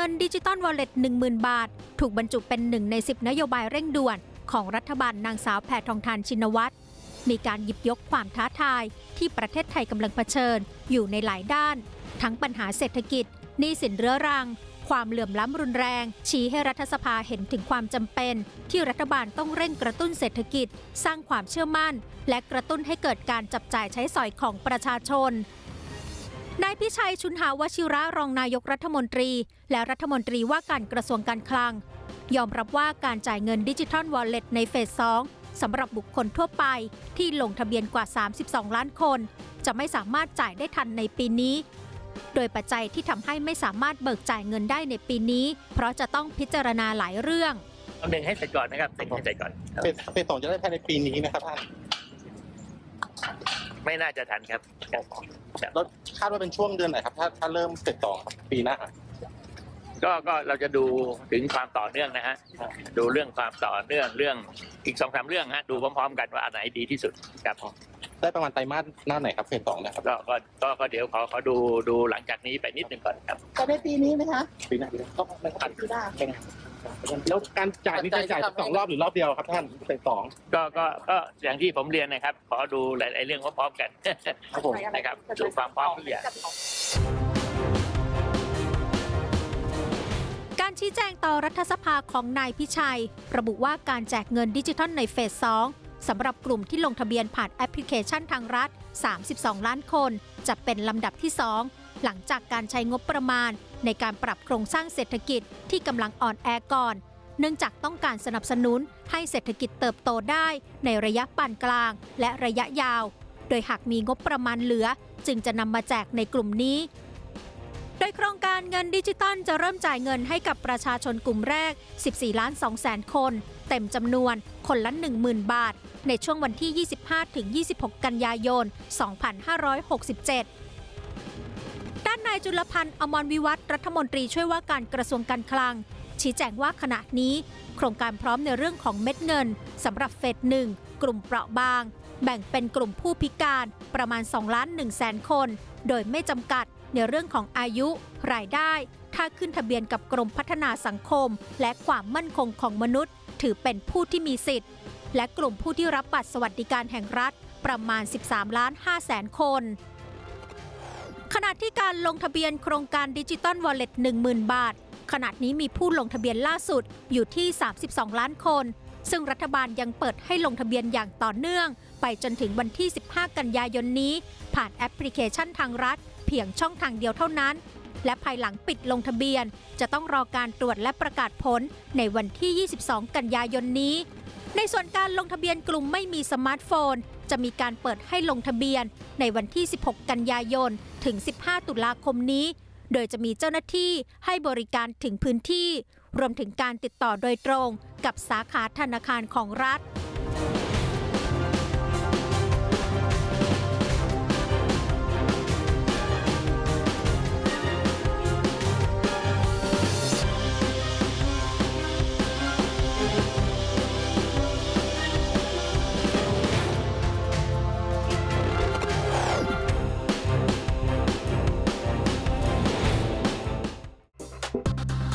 งินดิจิตอลวอลเล็ต10,000 บาท ถูกบรรจุเป็นหนึ่งใน 10 นโยบายเร่งด่วน ของรัฐบาลนางสาวแพทองทานชินวัตรมีการหยิบยกความท้าทายที่ประเทศไทยกำลังเผชิญอยู่ในหลายด้าน ทั้งปัญหาเศรษฐกิจหนี้สินเรื้อรัง ความเหลื่อมล้ำรุนแรง ชี้ให้รัฐสภาเห็นถึงความจำเป็น ที่รัฐบาลต้องเร่งกระตุ้นเศรษฐกิจ สร้างความเชื่อมั่น และกระตุ้นให้เกิดการจับจ่ายใช้สอยของประชาชน นายพิชัยชุนหาวชิระรองนายกรัฐมนตรี และรัฐมนตรีว่าการกระทรวงการคลัง ยอมรับว่าการจ่ายเงินดิจิทัลวอลเล็ตในเฟส 2 สำหรับบุคคลทั่วไปที่ลงทะเบียนกว่า 32 ล้านคน จะไม่สามารถจ่ายได้ทันในปีนี้ โดยปัจจัยที่ทำให้ไม่สามารถเบิกจ่ายเงินได้ในปีนี้ เพราะจะต้องพิจารณาหลายเรื่องเอาหนึ่งให้เสร็จก่อนนะครับหนึ่งให้เสร็จก่อนครับ เฟสเฟสสองจะได้ภายในปีนี้นะครับท่าน ไม่น่าจะทันครับครับแล้วคาดว่าเป็นช่วงเดือนไหนครับ ถ้าถ้าเริ่มเฟสสองครับปีหน้า ก็ก็เราจะดูถึงความต่อเนื่องนะฮะดูเรื่องความต่อเนื่องเรื่องอีกสองสามเรื่องฮะดูพร้อมๆ กันว่าอันไหนดีที่สุดครับได้ประมาณไตรมาสหน้าไหนครับเฟสสองนะครับก็ก็ก็ก็เดี๋ยวขอขอดูดูหลังจากนี้ไปนิดหนึ่งก่อนครับจะได้ปีนี้ไหมคะปีหน้าก็ปีหน้า แล้วการจ่ายนี่จะจ่ายสองรอบหรือรอบเดียวครับท่านเฟสสองก็ก็ก็อย่างที่ผมเรียนนะครับ ขอดูหลาย ๆ เรื่องพร้อมๆกันครับผมนะครับดูความพร้อมทุกอย่างการชี้แจงต่อรัฐสภาของนายพิชัย ระบุว่าการแจกเงินดิจิทัลในเฟส 2 สำหรับกลุ่มที่ลงทะเบียนผ่านแอปพลิเคชันทางรัฐ 32 ล้านคน จะเป็นลำดับที่ 2 หลังจากการใช้งบประมาณ ในการปรับโครงสร้างเศรษฐกิจที่กำลังอ่อนแอก่อน เนื่องจากต้องการสนับสนุนให้เศรษฐกิจเติบโตได้ในระยะปานกลาง และระยะยาว โดยหากมีงบประมาณเหลือ จึงจะนำมาแจกในกลุ่มนี้ โดยโครงการเงินดิจิตอลจะเริ่มจ่ายเงินให้กับประชาชนกลุ่มแรก 14 ล้าน2แสนคน เต็มจำนวน คนละ 10,000 บาท ในช่วงวันที่ 25-26 กันยายน 2567 ด้านนายจุลพันธ์อมรวิวัฒน์รัฐมนตรีช่วยว่าการกระทรวงการคลัง ชี้แจงว่าขณะนี้ โครงการพร้อมในเรื่องของเม็ดเงินสำหรับเฟสหนึ่งกลุ่มเปราะบาง แบ่งเป็นกลุ่มผู้พิการประมาณ2ล้าน1แสนคน โดยไม่จำกัดในเรื่องของอายุ รายได้ ถ้าขึ้นทะเบียนกับกรมพัฒนาสังคม และความมั่นคงของมนุษย์ ถือเป็นผู้ที่มีสิทธิ์ และกลุ่มผู้ที่รับบัตรสวัสดิการแห่งรัฐประมาณ 13 ล้าน5แสนคน ขณะที่การลงทะเบียนโครงการดิจิตอลวอลเล็ต10,000 บาท ขณะนี้มีผู้ลงทะเบียนล่าสุดอยู่ที่ 32 ล้านคน ซึ่งรัฐบาลยังเปิดให้ลงทะเบียนอย่างต่อเนื่อง ไปจนถึงวันที่ 15 กันยายนนี้ ผ่านแอปพลิเคชันทางรัฐ เพียงช่องทางเดียวเท่านั้น และภายหลังปิดลงทะเบียน จะต้องรอการตรวจและประกาศผลในวันที่ 22 กันยายนนี้ ในส่วนการลงทะเบียนกลุ่มไม่มีสมาร์ทโฟน จะมีการเปิดให้ลงทะเบียน ในวันที่ 16 กันยายน ถึง 15 ตุลาคมนี้ โดยจะมีเจ้าหน้าที่ให้บริการถึงพื้นที่ รวมถึงการติดต่อโดยตรงกับสาขาธนาคารของรัฐ